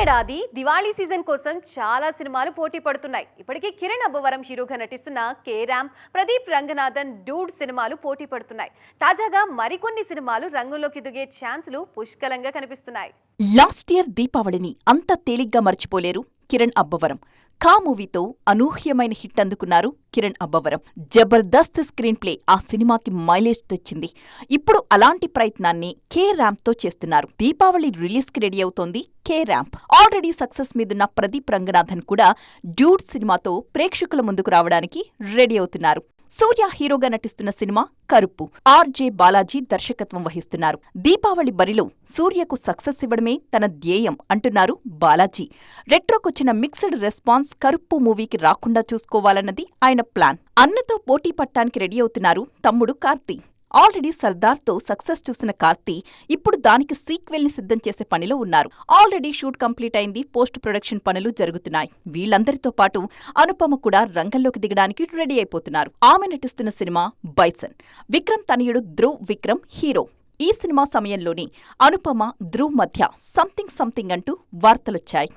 ఏడాది దివాళీ సీజన్ కోసం చాలా సినిమాలు పోటీ పడుతున్నాయి. ఇప్పటికే కిరణ్ అబ్బవరం హీరోగా నటిస్తున్న K ramp Pradeep Ranganathan dude సినిమాలు పోటీ పడుతున్నాయి. తాజాగా మరికొన్ని సినిమాలు రంగంలోకి దిగే ఛాన్సులు పుష్కలంగా కనిపిస్తున్నాయి. లాస్ట్ ఇయర్ దీపావళిని అంత తేలిగ్గా మర్చిపోలేరు కిరణ్ అబ్బవరం. కా మూవీతో అనూహ్యమైన హిట్ అందుకున్నారు కిరణ్ అబ్బవరం. జబర్దస్త్ స్క్రీన్ ప్లే ఆ సినిమాకి మైలేజ్ తెచ్చింది. ఇప్పుడు అలాంటి ప్రయత్నాన్ని కే ర్యాంప్తో చేస్తున్నారు. దీపావళి రిలీజ్కి రెడీ అవుతోంది కే ర్యాంప్ ఆల్రెడీ సక్సెస్ మీదున్న ప్రదీప్ రంగనాథన్ కూడా డ్యూడ్ సినిమాతో ప్రేక్షకుల ముందుకు రావడానికి రెడీ అవుతున్నారు. సూర్య హీరోగా నటిస్తున్న సినిమా కరుపు. ఆర్జే బాలాజీ దర్శకత్వం వహిస్తున్నారు. దీపావళి బరిలో సూర్యకు సక్సెస్ ఇవ్వడమే తన ధ్యేయం అంటున్నారు బాలాజీ. రెట్రోకొచ్చిన మిక్స్డ్ రెస్పాన్స్ కరుపు మూవీకి రాకుండా చూసుకోవాలన్నది ఆయన ప్లాన్. అన్నతో పోటీ పట్టానికి రెడీ అవుతున్నారు తమ్ముడు కార్తీ. ఆల్రెడీ సర్దార్తో సక్సెస్ చూసిన కార్తీ ఇప్పుడు దానికి సీక్వెల్ని సిద్ధం చేసే పనిలో ఉన్నారు. ఆల్రెడీ షూట్ కంప్లీట్ అయింది పోస్ట్ ప్రొడక్షన్ పనులు జరుగుతున్నాయి. వీళ్ళందరితో పాటు అనుపమ కూడా రంగంలోకి దిగడానికి రెడీ అయిపోతున్నారు. ఆమె నటిస్తున్న సినిమా బైసన్ విక్రమ్ తనయుడు ధ్రువ్ విక్రమ్ హీరో. ఈ సినిమా సమయంలోనే అనుపమ ధ్రువ్ మధ్య సంథింగ్ సంథింగ్ అంటూ వార్తలొచ్చాయి.